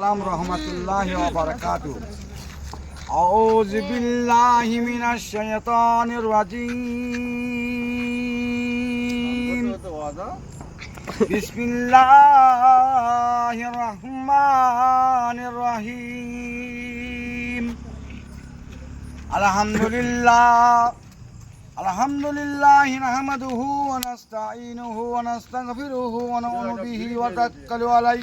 السلام ورحمة الله وبركاته أعوذ بالله من الشيطان الرجيم بسم الله الرحمن الرحيم الحمد لله الحمد لله نحمده ونستعينه ونستغفره ونؤمن به ونتوكل عليه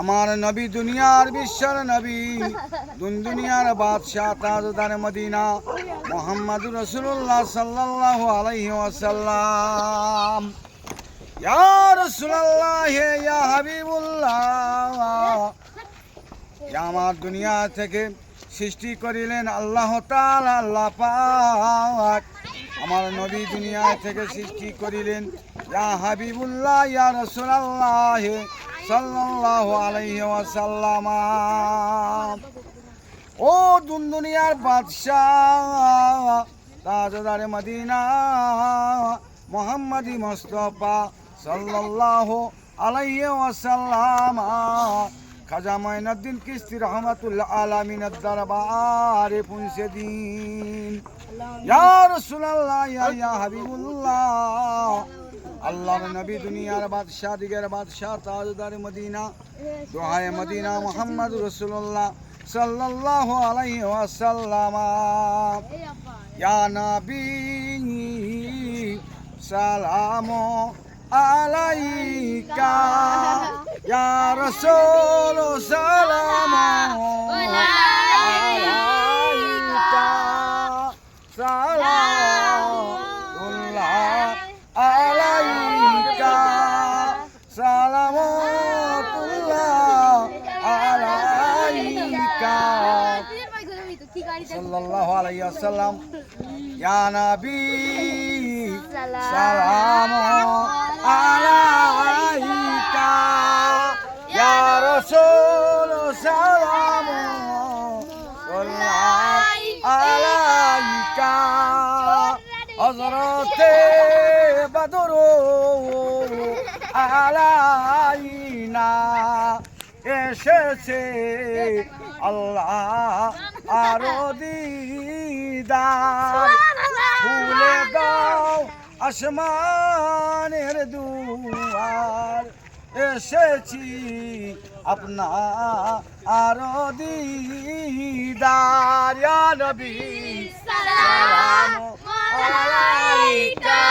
আমার নবী দুনিয়ার বিশ্বর নবী, দুন দুনিয়ার বাদশাহ তাজদার মদিনা মোহাম্মদ রসুল্লাহ সাল্লাহ আলহি আসাল্লাম আমার দুনিয়া থেকে সৃষ্টি করিলেন আল্লাহ তাল আল্লাহ পাক। আমার নবী দুনিয়া থেকে সৃষ্টি করিলেন। ইয়া হাবিবুল্লাহ, ইয়া রাসূলুল্লাহ সাল্লাল্লাহু আলাইহি ওয়াসাল্লাম। ও দুন দুনিয়ার বাদশাহ, তাজদারে মদিনা, মোহাম্মদি মুস্তাফা সাল্লাল্লাহু আলাইহি ওয়াসাল্লাম। খাজা মঈনুদ্দিন কিস্তি রহমাতুল্লাহ আলামিনের দরবারে পৌঁছে দিন। ইয়া রাসূলুল্লাহ, ইয়া হাবিবুল্লাহ। আল্লাহর নবী দুনিয়ার বাদশাহ, দিগের বাদশাহ, তাজদার মদিনা, দোহায় মদিনা মোহাম্মদ রসুল্লাহ সাল্লাল্লাহু আলাইহি ওয়াসাল্লাম। ইয়া নবী, সালাম আলাইকা। ইয়া রাসূল সালাম আলাইকা সালামুল্লাহ আলাইকা সালামতুল্লাহ আলাইকা সাল্লাল্লাহু আলাইহি ওয়াসাল্লাম ইয়া নবী হযরতে বদর আলাইনা এসেছে। আল্লাহ আরও দিদার। ভুলে দাও আসমানের দুয়ার। এসেছি আপনা আরও দিদার। নবী, সালাম। bye.